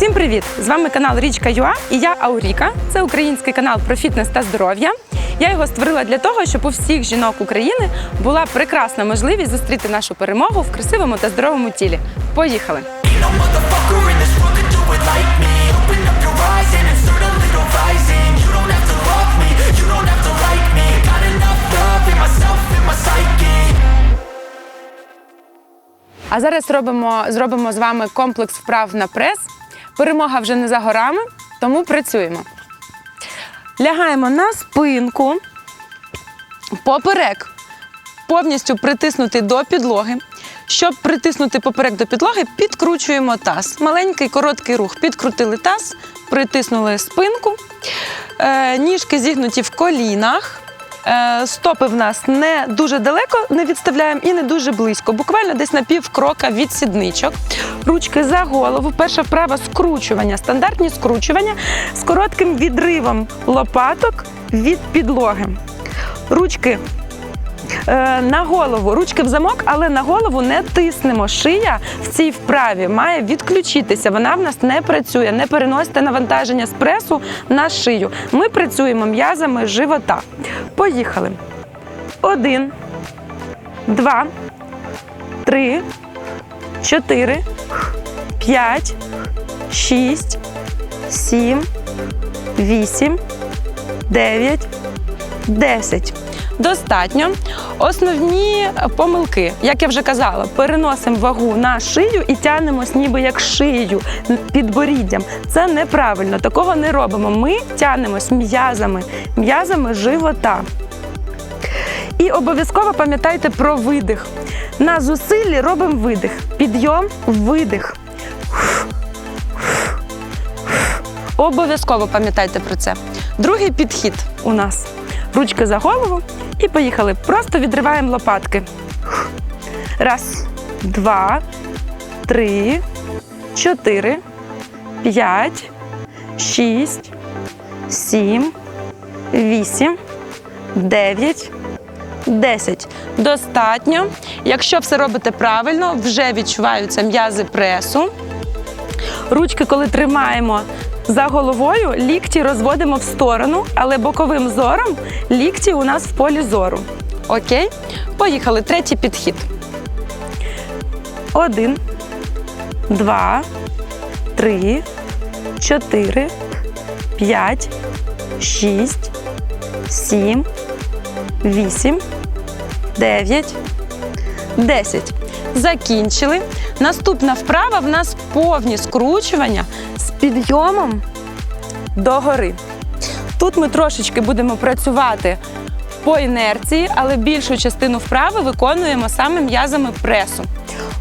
Всім привіт! З вами канал Річка Юа і я Ауріка. Це український канал про фітнес та здоров'я. Я його створила для того, щоб у всіх жінок України була прекрасна можливість зустріти нашу перемогу в красивому та здоровому тілі. Поїхали! А зараз робимо, зробимо з вами комплекс вправ на прес. Перемога вже не за горами, тому працюємо. Лягаємо на спинку, поперек повністю притиснути до підлоги. Щоб притиснути поперек до підлоги, підкручуємо таз. Маленький короткий рух. Підкрутили таз, притиснули спинку, Е, ніжки зігнуті в колінах. Е, Стопи в нас не дуже далеко не відставляємо і не дуже близько, буквально десь на пів крока від сідничок. Ручки за голову. Перша вправа скручування, стандартні скручування з коротким відривом лопаток від підлоги. Ручки на голову, ручки в замок, але на голову не тиснемо. Шия в цій вправі має відключитися. Вона в нас не працює. Не переносите навантаження з пресу на шию. Ми працюємо м'язами живота. Поїхали. Один, два, три, чотири, п'ять, шість, сім, вісім, дев'ять. 10. Достатньо. Основні помилки, як я вже казала, переносимо вагу на шию і тягнемось ніби як шиєю підборіддям. Це неправильно, такого не робимо. Ми тягнемось м'язами, м'язами живота. І обов'язково пам'ятайте про видих. На зусиллі робимо видих. Підйом, видих. Обов'язково пам'ятайте про це. Другий підхід у нас. Ручки за голову і поїхали. Просто відриваємо лопатки. Раз, два, три, чотири, п'ять, шість, сім, вісім, дев'ять. 10. Достатньо. Якщо все робите правильно, вже відчуваються м'язи пресу. Ручки, коли тримаємо за головою, лікті розводимо в сторону, але боковим зором лікті у нас в полі зору. Окей? Поїхали. Третій підхід. Один, два, три, чотири, п'ять, шість, сім, вісім, дев'ять, десять. Закінчили. Наступна вправа в нас повні скручування підйомом догори. Тут ми трошечки будемо працювати по інерції, але більшу частину вправи виконуємо саме м'язами пресу.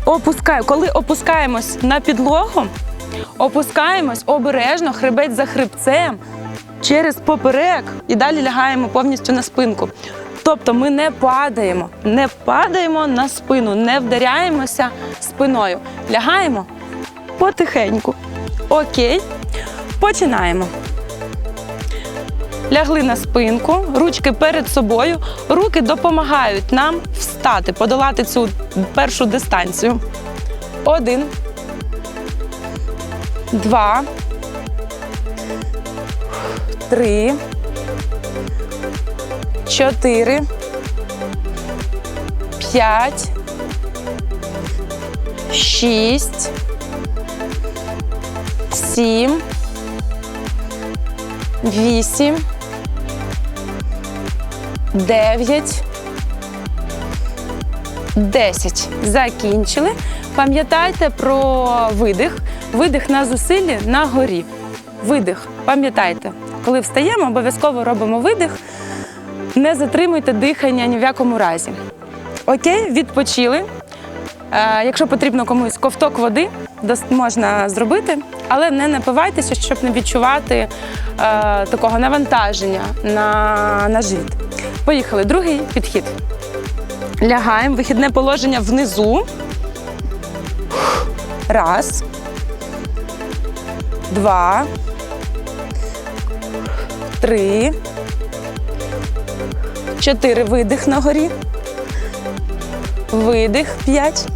Опускаю. Коли опускаємось на підлогу, опускаємось обережно, хребець за хребцем, через поперек і далі лягаємо повністю на спинку. Тобто ми не падаємо, не падаємо на спину, не вдаряємося спиною. Лягаємо потихеньку. Окей. Починаємо. Лягли на спинку, ручки перед собою. Руки допомагають нам встати, подолати цю першу дистанцію. Один. Два. Три. Чотири. П'ять. Шість. Сім. Вісім. Дев'ять. Десять. Закінчили. Пам'ятайте про видих. Видих на зусиллі на горі. Видих. Пам'ятайте, коли встаємо, обов'язково робимо видих. Не затримуйте дихання ні в якому разі. Окей, відпочили. Е, якщо потрібно комусь ковток води, можна зробити, але не напивайтеся, щоб не відчувати е, такого навантаження на, на живіт. Поїхали. Другий підхід. Лягаємо, вихідне положення внизу. Раз. Два. Три. Чотири. Видих на горі. Видих. П'ять.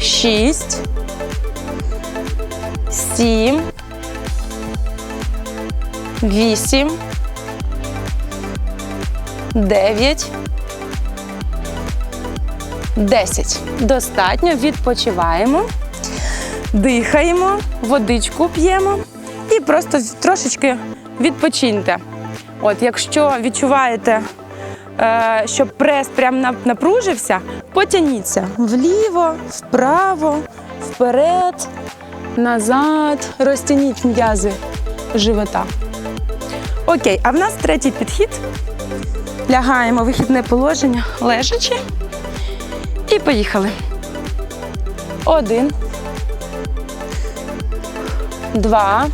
Шість. Сім, вісім, дев'ять, десять. Достатньо. Відпочиваємо, дихаємо, водичку п'ємо. І просто трошечки відпочиньте. От, якщо відчуваєте, е, що прес прям напружився, потягніться вліво, вправо, вперед, назад, розтягніть м'язи живота. Окей, а в нас третій підхід. Лягаємо вихідне положення, лежачи. І поїхали. Один. Два.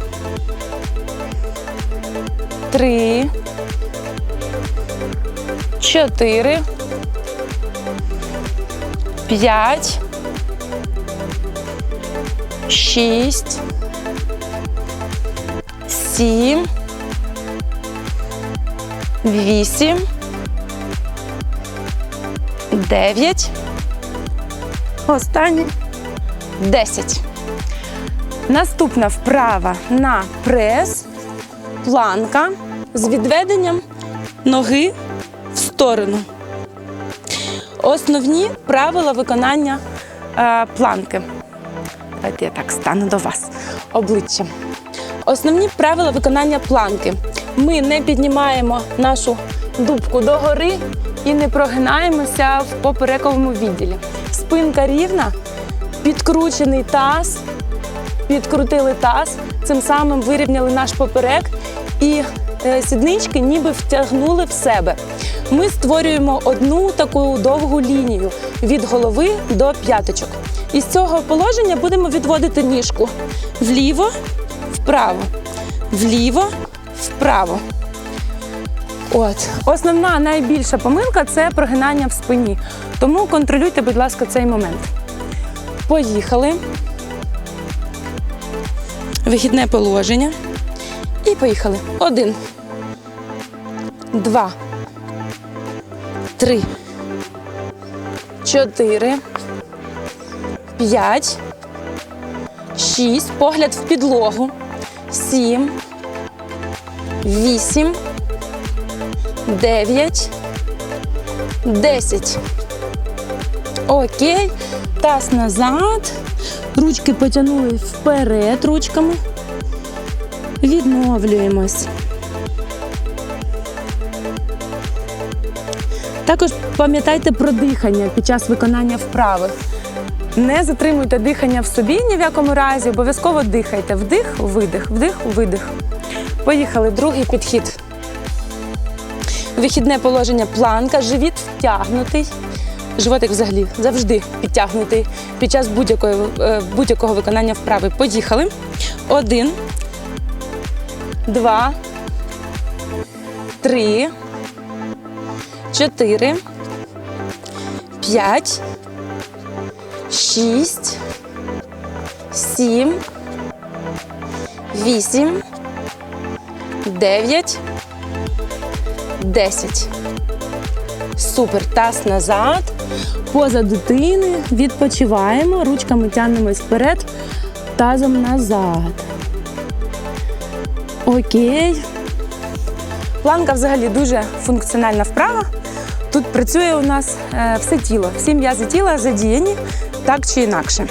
Три. Чотири. П'ять. Шість. Сім. Вісім. Дев'ять. Останній. Десять. Наступна вправа на прес, планка з відведенням ноги в сторону. Основні правила виконання е, планки. Давайте я так стану до вас обличчям. Основні правила виконання планки. Ми не піднімаємо нашу дубку догори і не прогинаємося в поперековому відділі. Спинка рівна, підкручений таз, підкрутили таз, цим самим вирівняли наш поперек і е, сіднички ніби втягнули в себе. Ми створюємо одну таку довгу лінію від голови до п'яточок. Із цього положення будемо відводити ніжку вліво, вправо, вліво, вправо. От основна найбільша помилка це прогинання в спині. Тому контролюйте, будь ласка, цей момент. Поїхали. Вихідне положення. І поїхали. Один. Два. Три. Чотири. П'ять. Шість. Погляд в підлогу. Сім. Вісім. Дев'ять. Десять. Окей. Таз назад. Ручки потягнули вперед ручками. Відновлюємось. Також пам'ятайте про дихання під час виконання вправи. Не затримуйте дихання в собі ні в якому разі, обов'язково дихайте. Вдих, видих, вдих, видих. Поїхали. Другий підхід. Вихідне положення планка, живіт втягнутий. Животик взагалі завжди підтягнутий під час е, будь-якого виконання вправи. Поїхали. Один, два, три, чотири, п'ять, шість, сім, вісім, дев'ять, десять. Супер. Таз назад. Поза дитини. Відпочиваємо. Ручками тягнемось вперед. Тазом назад. Окей. Планка взагалі дуже функціональна вправа. Тут працює у нас е, все тіло. Всі м'язи тіла задіяні так чи інакше.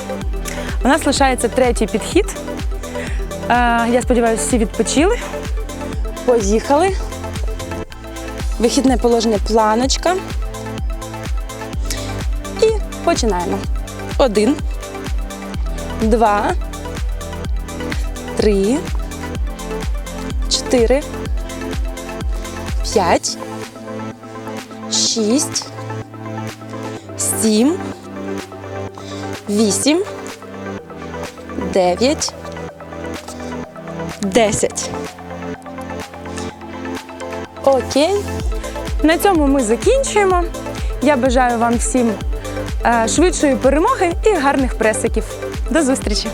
У нас лишається третій підхід. Е, я сподіваюся, всі відпочили. Поїхали. Вихідне положення планочка. І починаємо. Один, два, три, чотири, п'ять, шість, сім, вісім, дев'ять, десять. Окей. На цьому ми закінчуємо. Я бажаю вам всім е, швидшої перемоги і гарних пресиків. До зустрічі!